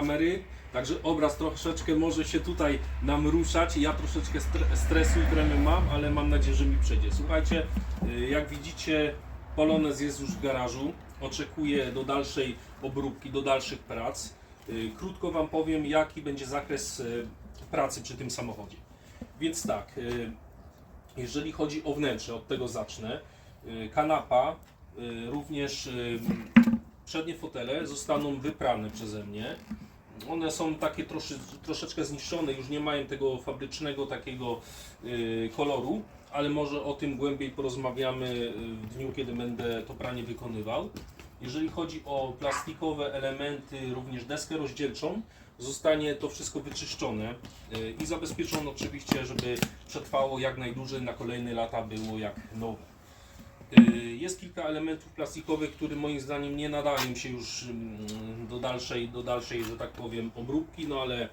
kamery, także obraz troszeczkę może się tutaj nam ruszać. Ja troszeczkę stre- stresu i tremy mam, ale mam nadzieję, że mi przejdzie. Słuchajcie, y, jak widzicie, Polonez jest już w garażu. Oczekuję do dalszej obróbki, do dalszych prac. Y, Krótko Wam powiem, jaki będzie zakres y, pracy przy tym samochodzie. Więc tak, jeżeli chodzi o wnętrze, od tego zacznę. Kanapa, również przednie fotele zostaną wyprane przeze mnie. One są takie troszy, troszeczkę zniszczone, już nie mają tego fabrycznego takiego y, koloru, ale może o tym głębiej porozmawiamy y, w dniu, kiedy będę to pranie wykonywał. Jeżeli chodzi o plastikowe elementy, również deskę rozdzielczą, zostanie to wszystko wyczyszczone y, i zabezpieczone oczywiście, żeby przetrwało jak najdłużej, na kolejne lata było jak nowe. Y, Jest kilka elementów plastikowych, które moim zdaniem nie nadają się już mm, do dalszej, do dalszej, że tak powiem, obróbki, no ale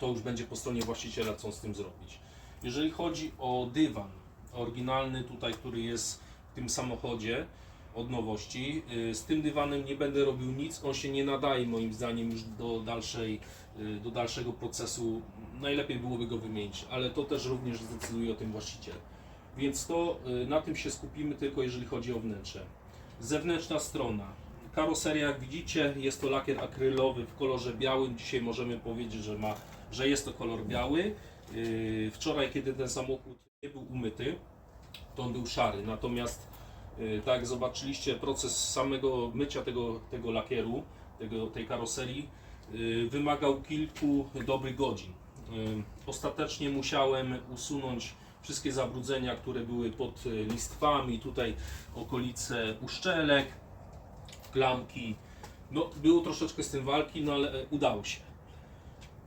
to już będzie po stronie właściciela, co z tym zrobić. Jeżeli chodzi o dywan oryginalny tutaj, który jest w tym samochodzie od nowości, y, z tym dywanem nie będę robił nic, on się nie nadaje moim zdaniem już do, dalszej, y, do dalszego procesu. Najlepiej byłoby go wymienić, ale to też również zdecyduje o tym właściciel. Więc to y, na tym się skupimy tylko jeżeli chodzi o wnętrze. Zewnętrzna strona. Karoseria, jak widzicie, jest to lakier akrylowy w kolorze białym. Dzisiaj możemy powiedzieć, że, ma, że jest to kolor biały. Yy, Wczoraj, kiedy ten samochód nie był umyty, to on był szary. Natomiast, yy, tak jak zobaczyliście, proces samego mycia tego, tego lakieru, tego, tej karoserii, wymagał kilku dobrych godzin. Ostatecznie musiałem usunąć wszystkie zabrudzenia, które były pod y, listwami, tutaj okolice uszczelek, klamki. No, było troszeczkę z tym walki, no ale e, udało się.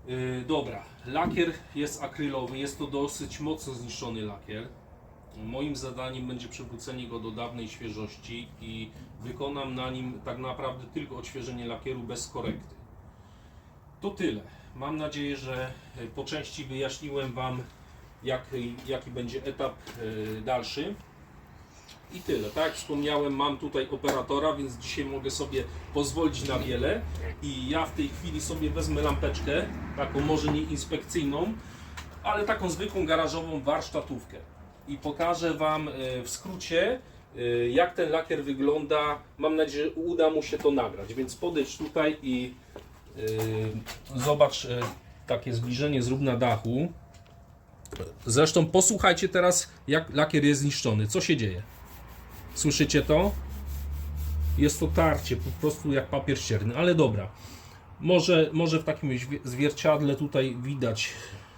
Yy, dobra, lakier jest akrylowy, jest to dosyć mocno zniszczony lakier. Moim zadaniem będzie przywrócenie go do dawnej świeżości i wykonam na nim tak naprawdę tylko odświeżenie lakieru bez korekty. To tyle. Mam nadzieję, że e, po części wyjaśniłem Wam, jaki, jaki będzie etap e, dalszy. I tyle. Tak jak wspomniałem, mam tutaj operatora, więc dzisiaj mogę sobie pozwolić na wiele. I ja w tej chwili sobie wezmę lampeczkę, taką może nie inspekcyjną, ale taką zwykłą garażową warsztatówkę. I pokażę Wam e, w skrócie, e, jak ten lakier wygląda. Mam nadzieję, że uda mu się to nagrać. Więc podejdź tutaj i zobacz takie zbliżenie zrób na dachu. Zresztą posłuchajcie teraz, jak lakier jest zniszczony. Co się dzieje? Słyszycie to? Jest to tarcie, po prostu jak papier ścierny, ale dobra. Może, może w takim zwie- zwierciadle tutaj widać,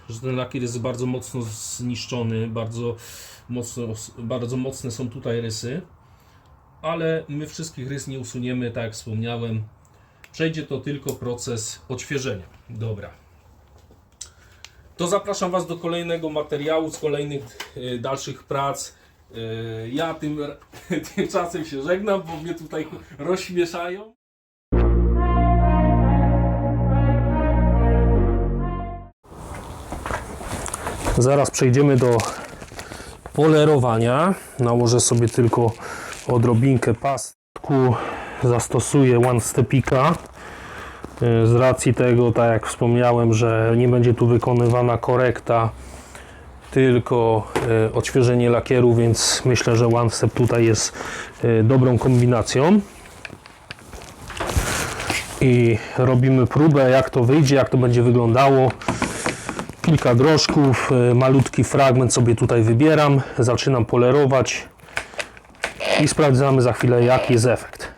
że ten lakier jest bardzo mocno zniszczony, bardzo, mocno, bardzo mocne są tutaj rysy, ale my wszystkich rys nie usuniemy, tak jak wspomniałem. Przejdzie to tylko proces odświeżenia. Dobra. To zapraszam Was do kolejnego materiału, z kolejnych y, dalszych prac. Y, ja tym, tymczasem się żegnam, bo mnie tutaj rozśmieszają. Zaraz przejdziemy do polerowania. Nałożę sobie tylko odrobinkę pastku. Zastosuję One Stepika. Y, Z racji tego, tak jak wspomniałem, że nie będzie tu wykonywana korekta, tylko y, odświeżenie lakieru, więc myślę, że One Step tutaj jest y, dobrą kombinacją. I robimy próbę, jak to wyjdzie, jak to będzie wyglądało kilka groszków, y, malutki fragment sobie tutaj wybieram, zaczynam polerować i sprawdzamy za chwilę jaki jest efekt.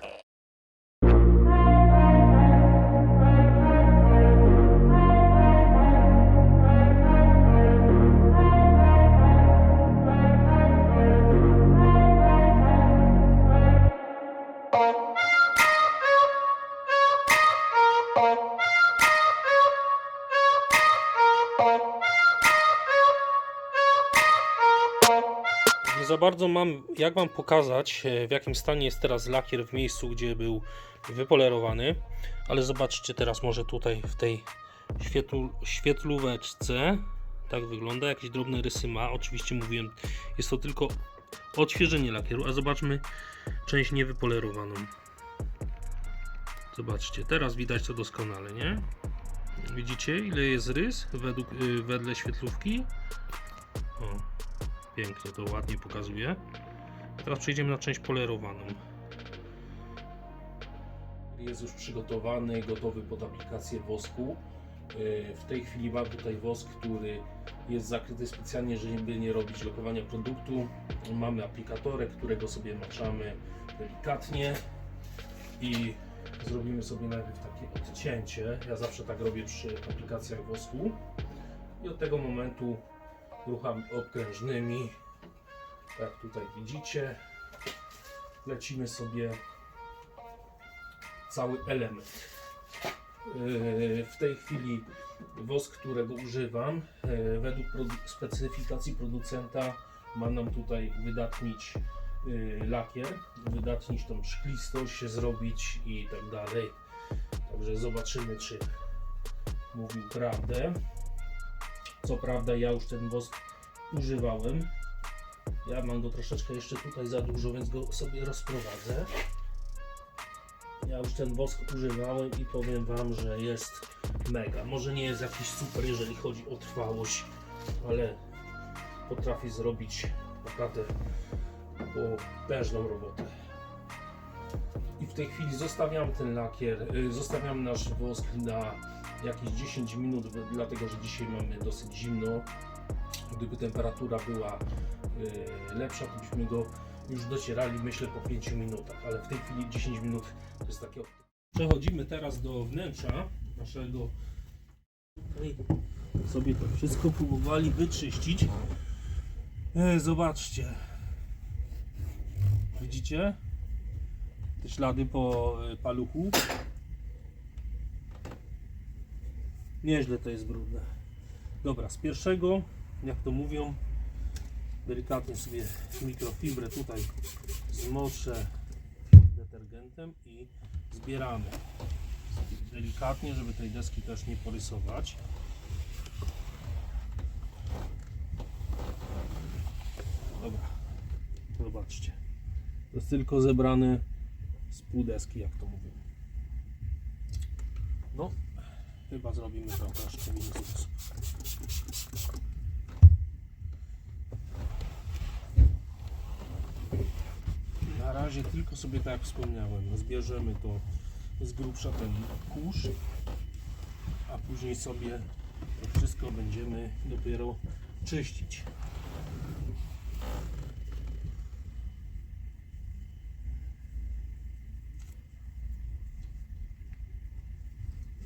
Bardzo mam jak Wam pokazać, e, w jakim stanie jest teraz lakier w miejscu, gdzie był wypolerowany. Ale zobaczcie teraz może tutaj w tej świetlu, świetlóweczce. Tak wygląda, jakieś drobne rysy ma. Oczywiście mówiłem, jest to tylko odświeżenie lakieru, a zobaczmy część niewypolerowaną. Zobaczcie, teraz widać to doskonale, nie? Widzicie ile jest rys według, y, wedle świetlówki? O, pięknie to ładnie pokazuje. Teraz przejdziemy na część polerowaną. Jest już przygotowany, gotowy pod aplikację wosku. Yy, W tej chwili mam tutaj wosk, który jest zakryty specjalnie, żeby nie robić lokowania produktu. Mamy aplikatorek, którego sobie maczamy delikatnie i zrobimy sobie najpierw takie odcięcie. Ja zawsze tak robię przy aplikacjach wosku. I od tego momentu ruchami okrężnymi, jak tutaj widzicie, lecimy sobie cały element. Yy, W tej chwili wosk, którego używam, yy, według specyfikacji producenta ma nam tutaj wydatnić yy, lakier, wydatnić tą szklistość, zrobić i tak dalej. Także zobaczymy, czy mówił prawdę. Co prawda, ja już ten wosk używałem. Ja mam go troszeczkę jeszcze tutaj za dużo, więc go sobie rozprowadzę. Ja już ten wosk używałem i powiem Wam, że jest mega. Może nie jest jakiś super, jeżeli chodzi o trwałość, ale potrafi zrobić naprawdę potężną robotę. I w tej chwili zostawiam ten lakier, y, zostawiam nasz wosk na jakieś 10 minut, dlatego że dzisiaj mamy dosyć zimno. Gdyby temperatura była y, lepsza, to byśmy go już docierali, myślę, po 5 minutach, ale w tej chwili 10 minut to jest takie. Przechodzimy teraz do wnętrza naszego. Tutaj sobie to wszystko próbowali wyczyścić. E, zobaczcie. Widzicie? Te ślady po e, paluchu. Nieźle to jest brudne. Dobra, z pierwszego, jak to mówią, delikatnie sobie mikrofibrę tutaj zmoczę detergentem i zbieramy delikatnie, żeby tej deski też nie porysować. Dobra, zobaczcie. To jest tylko zebrane z pół deski, jak to mówią. No, chyba zrobimy to troszkę w sposób. Na razie tylko sobie tak jak wspomniałem, zbierzemy to z grubsza ten kurz, a później sobie to wszystko będziemy dopiero czyścić.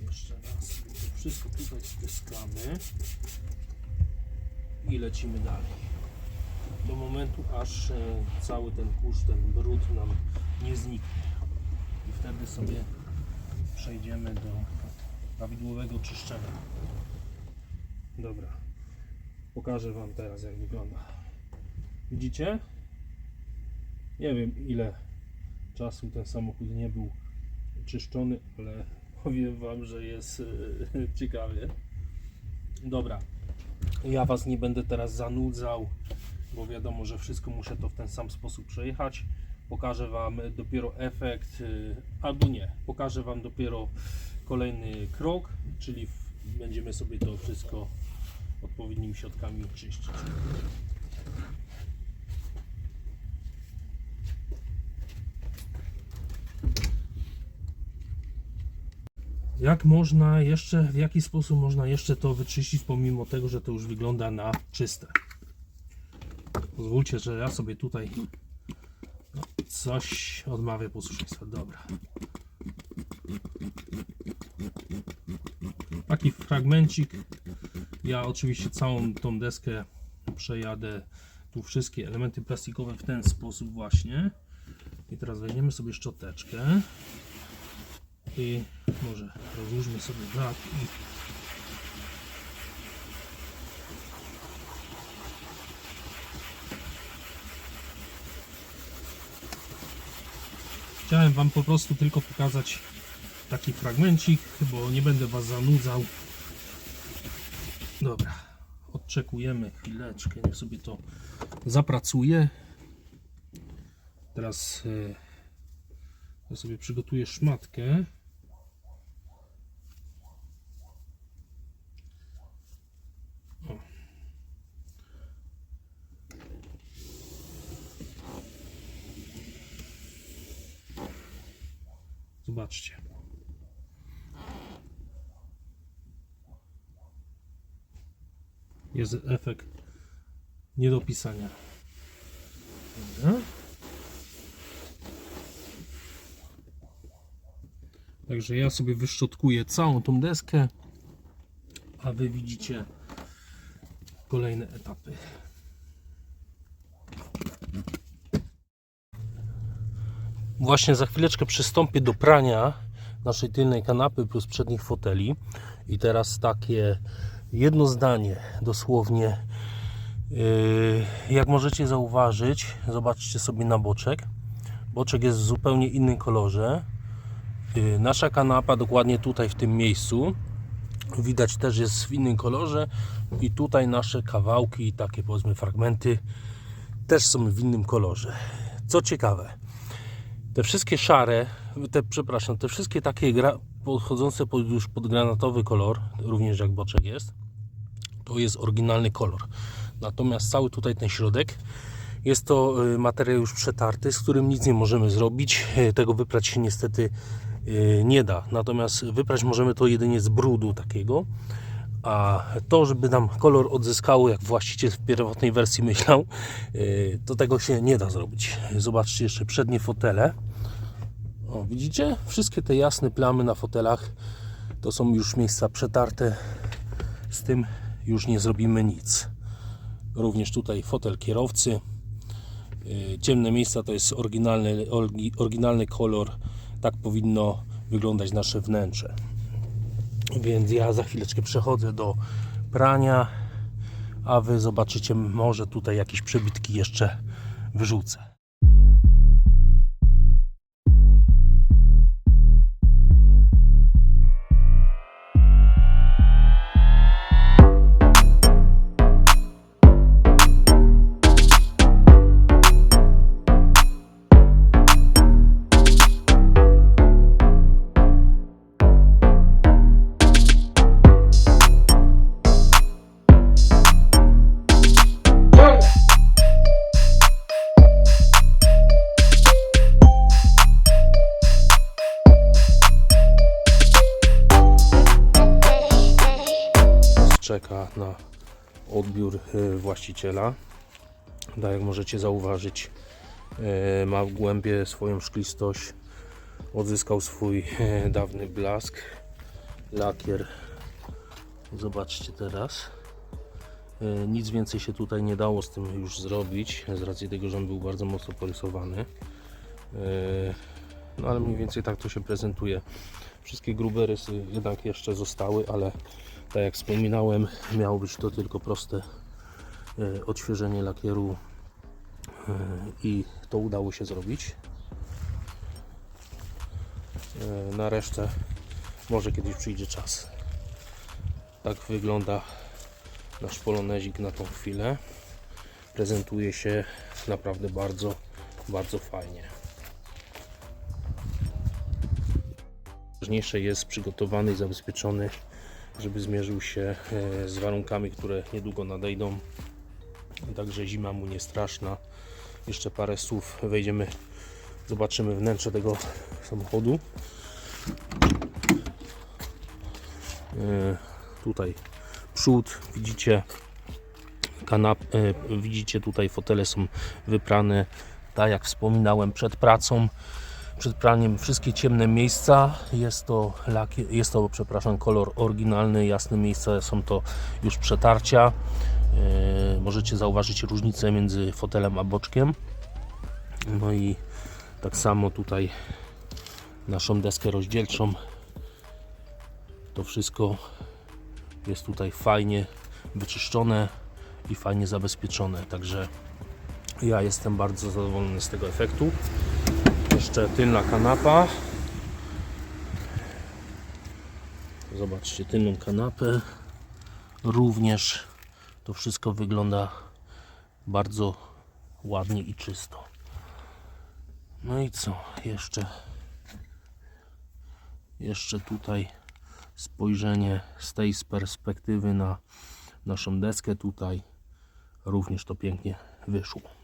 Jeszcze raz sobie to wszystko tutaj styskamy i lecimy dalej do momentu, aż e, cały ten kurz, ten brud nam nie zniknie. I wtedy sobie przejdziemy do prawidłowego czyszczenia. Dobra. Pokażę Wam teraz, jak wygląda. Widzicie? Nie wiem, ile czasu ten samochód nie był czyszczony, ale powiem Wam, że jest e, ciekawie. Dobra. Ja Was nie będę teraz zanudzał bo wiadomo, że wszystko muszę to w ten sam sposób przejechać. Pokażę Wam dopiero efekt, y, albo nie, pokażę Wam dopiero kolejny krok, czyli będziemy sobie to wszystko odpowiednimi środkami czyścić. Jak można jeszcze, w jaki sposób można jeszcze to wyczyścić, pomimo tego, że to już wygląda na czyste? Pozwólcie, że ja sobie tutaj no, coś odmawię posłuszeństwa. Dobra. Taki fragmencik. Ja oczywiście całą tą deskę przejadę tu wszystkie elementy plastikowe w ten sposób właśnie. I teraz weźmiemy sobie szczoteczkę i może rozłóżmy sobie brak i Chciałem Wam po prostu tylko pokazać taki fragmencik, bo nie będę Was zanudzał. Dobra, odczekujemy chwileczkę, niech sobie to zapracuje. Teraz e, ja sobie przygotuję szmatkę Zobaczcie. Jest efekt nie do opisania. Dobra. Także ja sobie wyszczotkuję całą tą deskę, a wy widzicie kolejne etapy. Właśnie za chwileczkę przystąpię do prania naszej tylnej kanapy plus przednich foteli. I teraz takie jedno zdanie, dosłownie. Yy, Jak możecie zauważyć, zobaczcie sobie na boczek. Boczek jest w zupełnie innym kolorze. Yy, Nasza kanapa dokładnie tutaj w tym miejscu widać też jest w innym kolorze i tutaj nasze kawałki, takie powiedzmy fragmenty też są w innym kolorze. Co ciekawe, te wszystkie szare, te, przepraszam, te wszystkie takie gra, podchodzące pod, już pod granatowy kolor, również jak boczek jest, to jest oryginalny kolor. Natomiast cały tutaj ten środek jest to y, materiał już przetarty, z którym nic nie możemy zrobić. Y, Tego wyprać się niestety y, nie da. Natomiast wyprać możemy to jedynie z brudu takiego. A to, żeby nam kolor odzyskało, jak właściciel w pierwotnej wersji myślał, y, to tego się nie da zrobić. Zobaczcie jeszcze przednie fotele. O, widzicie? Wszystkie te jasne plamy na fotelach to są już miejsca przetarte. Z tym już nie zrobimy nic. Również tutaj fotel kierowcy. Yy, Ciemne miejsca to jest oryginalny, oryginalny kolor. Tak powinno wyglądać nasze wnętrze. Więc ja za chwileczkę przechodzę do prania, a wy zobaczycie, może tutaj jakieś przebitki jeszcze wyrzucę. Odbiór y, właściciela. Tak jak możecie zauważyć, y, ma w głębie swoją szklistość, odzyskał swój y, dawny blask, lakier. Zobaczcie teraz. Nic więcej się tutaj nie dało z tym już zrobić, z racji tego, że on był bardzo mocno porysowany. No ale mniej więcej tak to się prezentuje. Wszystkie grube rysy jednak jeszcze zostały, ale tak jak wspominałem, miało być to tylko proste e, odświeżenie lakieru e, i to udało się zrobić. E, Na resztę może kiedyś przyjdzie czas. Tak wygląda nasz polonezik na tą chwilę. Prezentuje się naprawdę bardzo, bardzo fajnie. Ważniejsze jest przygotowany i zabezpieczony żeby zmierzył się e, z warunkami, które niedługo nadejdą. Także zima mu nie straszna. Jeszcze parę słów wejdziemy, zobaczymy wnętrze tego samochodu. E, Tutaj przód, widzicie kanap, e, widzicie tutaj fotele są wyprane, tak jak wspominałem przed pracą przed praniem wszystkie ciemne miejsca. Jest to, lakier, jest to przepraszam, kolor oryginalny, jasne miejsca są to już przetarcia. Yy, możecie zauważyć różnicę między fotelem a boczkiem. No i tak samo tutaj naszą deskę rozdzielczą. To wszystko jest tutaj fajnie wyczyszczone i fajnie zabezpieczone. Także ja jestem bardzo zadowolony z tego efektu jeszcze tylna kanapa. Zobaczcie tylną kanapę. Również to wszystko wygląda bardzo ładnie i czysto. No i co? Jeszcze jeszcze tutaj spojrzenie z tej perspektywy na naszą deskę tutaj również to pięknie wyszło.